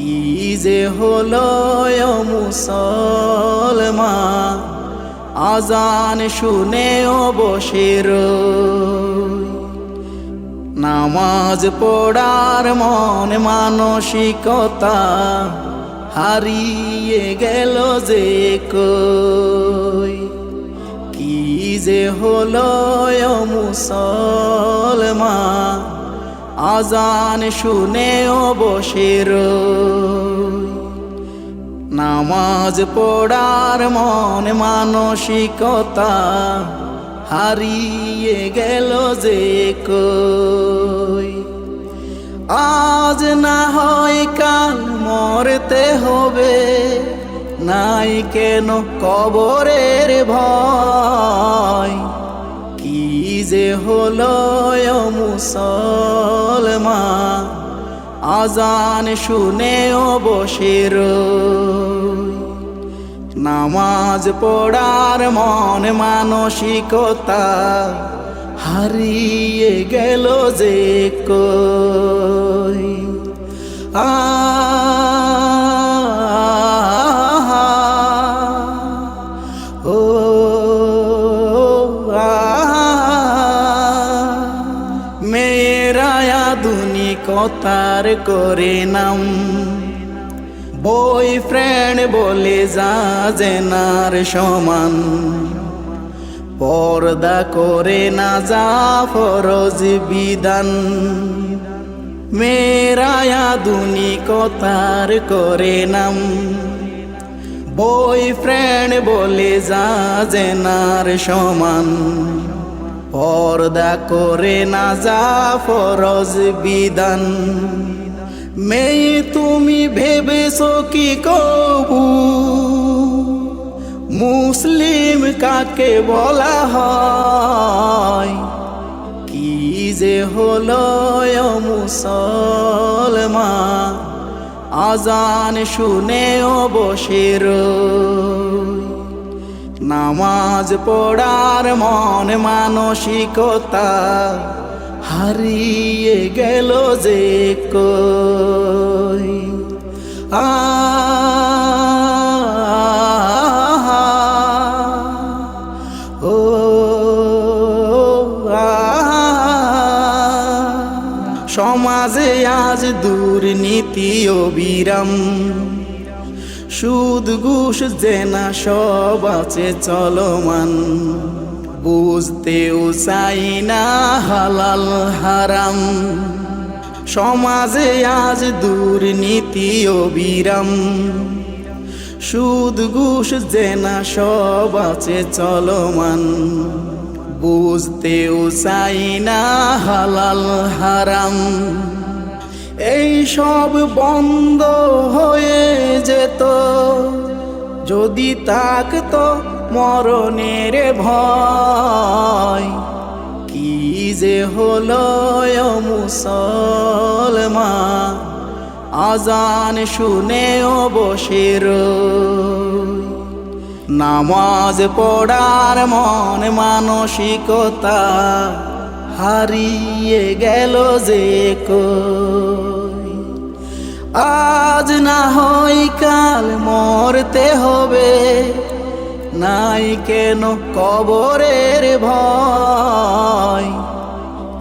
কি যে হলো ও মুসলমান? আজান শুনেও বসে রই। নামাজ পড়ার মন মানসিকতা হারিয়ে গেল যে কই? কি যে হলো মুসলমান? আজান শুনেও বসে। নামাজ পড়ার মন মানসিকতা হারিয়ে গেল যে কই আজ না হয় কাল মরতে হবে, নাই কেন কবরের ভয় যে হলো মুসলমান, আজান শুনেও বসে রই। নামাজ পড়ার মন মানসিকতা হারিয়ে গেল যে কই আ আধুনিকতার করে নাম। বয়ফ্রেন্ড বলে যা জেনার সমান। পর্দা করে না যা ফরজ বিধান। মেয়েরা আধুনিকতার করে নাম। বয়ফ্রেন্ড বলে যা জেনার সমান। পর্দা করে না যা ফরজ বিধান। মেয়ে, তুমি ভেবেছো কি কবু? মুসলিম কাকে বলা হয়? কি যে হলো ও মুসলমান? আজান শুনেও বসে রই। নামাজ পড়ার মন মানসিকতা হারিয়ে গেল যে কই। ও সমাজে আজ দুর্নীতি অবিরাম সুদ, ঘুষ, জেনা, সব আছে চলমান। বুঝতেও চাই না হালাল, হারাম। সমাজে আজ দুর্নীতি অবিরাম সুদ, ঘুষ, জেনা, সব আছে চলমান। বুঝতেও চাই না হালাল, হারাম। এই সব বন্ধ হয়ে যেত যদি তাকতো মরণের ভয়, কি যে হলো ও মুসলমান আজান শুনেও বসে রই। নামাজ পড়ার মন মানসিকতা হারিয়ে গেল যে কই আজ না হয় কাল মরতে হবে। নাই কেন কবরের ভয়?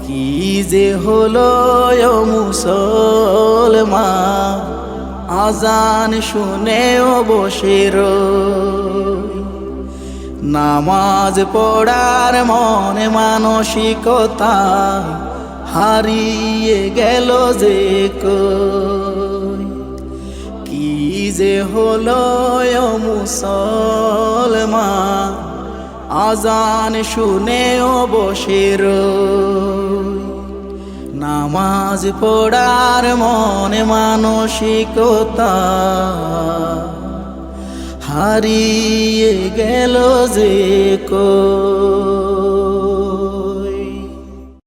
কি যে হলো মুসলমান? আজান শুনেও বসে নামাজ পড়ার মনে মানসিকতা হারিয়ে গেল যে কি হলো ও মুসলমান আজান শুনেও বসে রই। নামাজ পড়ার মনে মানসিকতা হারিয়ে গেল যে কই